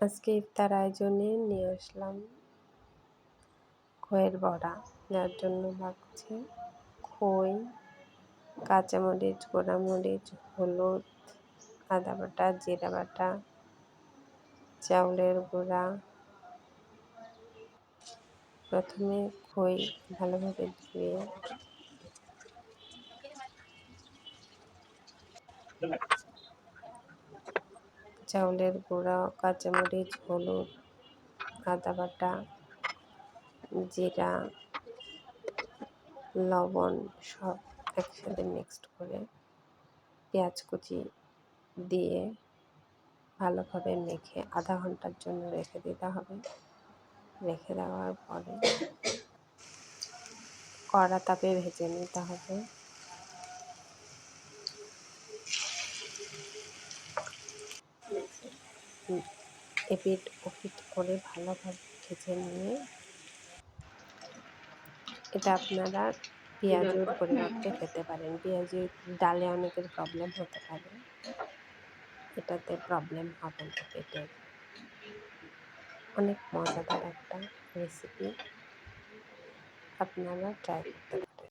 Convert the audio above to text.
আজকে ইফতার আয়োজনে নিয়ে আসলাম খইয়ের বড়া। যার জন্য লাগছে খই, কাঁচামরিচ, গোড়ামরিচ, হলুদ, আদা বাটা, জিরা বাটা, চাউলের গুঁড়া। প্রথমে খই ভালোভাবে ধুয়ে চাউলের গুঁড়া, কাঁচামরিচ, হলুদ আদা বাটা জিরা, লবণ সব একসাথে মিক্সড করে পেঁয়াজ কুচি দিয়ে ভালোভাবে মেখে আধা ঘণ্টার জন্য রেখে দিতে হবে। রেখে দেওয়ার পরে কড়া তাপে ভেজে নিতে হবে। এপিট ওপিট করে ভালোভাবে ভেজে নিয়ে এটা আপনারা পেঁয়াজের পরিবর্তে খেতে পারেন। পেঁয়াজের ডালে অনেকের প্রবলেম হতে পারে। এটাতে প্রবলেম হবে না পেটের। অনেক মজাদার একটা রেসিপি আপনারা ট্রাই করতে